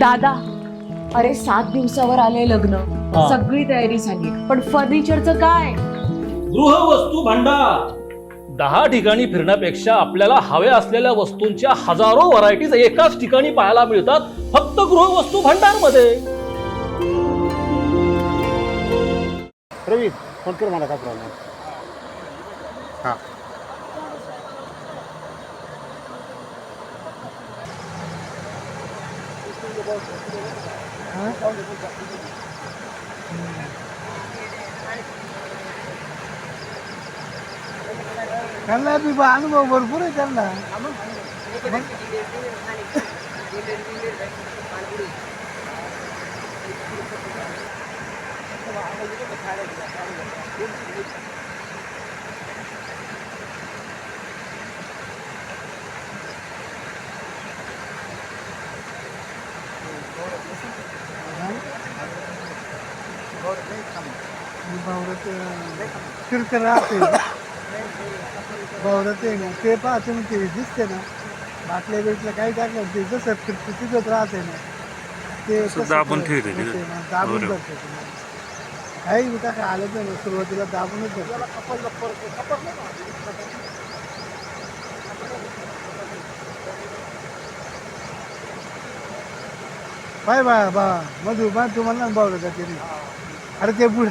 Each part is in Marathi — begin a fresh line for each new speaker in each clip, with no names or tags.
दादा अरे सात दिवसावर आले लग्न.
हा.
सगळी तयारी झाली. पण फर्निचरचं काय?
गृहवस्तू भांडार. दहा ठिकाणी फिरण्यापेक्षा आपल्याला हव्या असलेल्या वस्तूंच्या हजारो व्हरायटीज एकाच ठिकाणी पाहायला मिळतात फक्त गृहवस्तू भांडारमध्ये
प्रवीण फोन कर मला काय प्रॉब्लेम
त्यांना बी बा- अनुभव भरपूर आहे त्यांना भावरत राहते भावरत आहे ना. ते पाहते मग ते दिसते ना. बाटल्या बिटल्या काही टाकलं ते जसं फिरते तिथंच राहते ना. ते
दाबून ठेवते.
ना, दाबून
बरोबर.
धरते ते. काही बी टाका आलं तर सुरुवातीला दाबूनच धरते पाय बा बा मधु बा तुम्हाला ना बावलं का त्याने अरे ते पुढे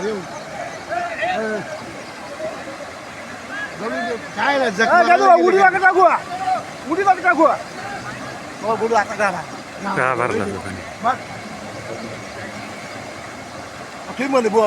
अयो
काय
रे,
हा,
जखमा
जातो,
लागली
उडी
का?
वाका टाकू उडी वाका टाकू हो बोलू आता काय
का भरला लोकांनी
मग तुम्ही म्हणे बुवा,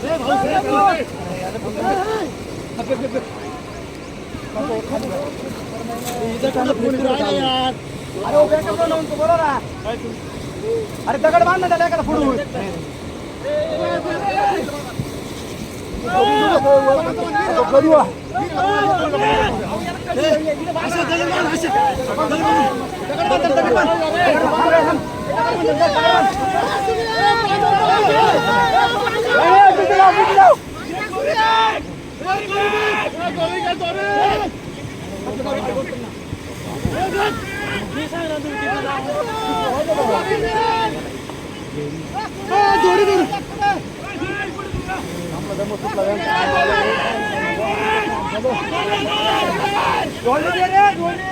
की अयो अयो आला गरीब घ्याने त्याला यावं खाली आलो पाला ऐकतो जोर घे जोर अरे दगड बांध Dole, dole, dole.